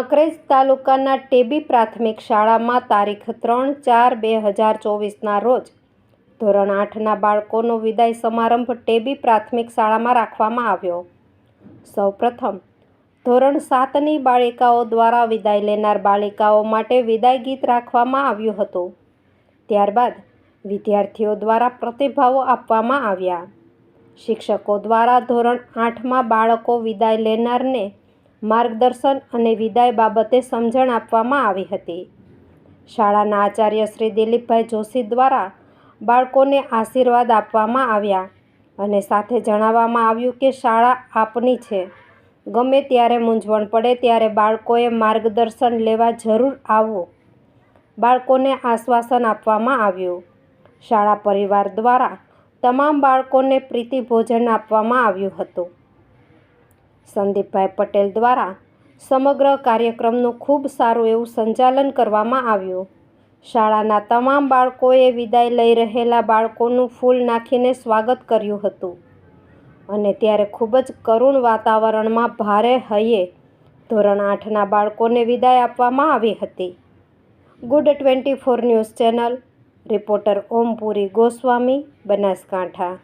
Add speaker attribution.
Speaker 1: કાંકરેજ તાલુકાના ટેબી પ્રાથમિક શાળામાં તારીખ ત્રણ ચાર બે હજાર ચોવીસના રોજ ધોરણ આઠના બાળકોનો વિદાય સમારંભ ટેબી પ્રાથમિક શાળામાં રાખવામાં આવ્યો. સૌપ્રથમ, ધોરણ સાતની બાળિકાઓ દ્વારા વિદાય લેનાર બાળિકાઓ માટે વિદાય ગીત રાખવામાં આવ્યું હતું. ત્યારબાદ વિદ્યાર્થીઓ દ્વારા પ્રતિભાવો આપવામાં આવ્યા. શિક્ષકો દ્વારા ધોરણ આઠમાં બાળકો વિદાય લેનારને માર્ગદર્શન અને વિદાય બાબતે સમજણ આપવામાં આવી હતી. શાળાના આચાર્ય શ્રી દિલીપભાઈ જોશી દ્વારા બાળકોને આશીર્વાદ આપવામાં આવ્યા અને સાથે જણાવવામાં આવ્યું કે શાળા આપની છે. ગમે ત્યારે મૂંઝવણ પડે ત્યારે બાળકોએ માર્ગદર્શન લેવા જરૂર આવવું બાળકોને આશ્વાસન આપવામાં આવ્યું. શાળા પરિવાર દ્વારા તમામ બાળકોને પ્રીતિ ભોજન આપવામાં આવ્યું હતું. સંદીપભાઈ પટેલ દ્વારા સમગ્ર કાર્યક્રમનું ખૂબ સારું એવું સંચાલન કરવામાં આવ્યું. શાળાના તમામ બાળકોએ વિદાય લઈ રહેલા બાળકોનું ફૂલ નાખીને સ્વાગત કર્યું હતું. અને ત્યારે ખૂબ જ કરુણ વાતાવરણમાં ભારે હૈયે ધોરણ આઠના બાળકોને વિદાય આપવામાં આવી હતી. Good twenty four news channel, reporter Ompuri Goswami, Banaskantha.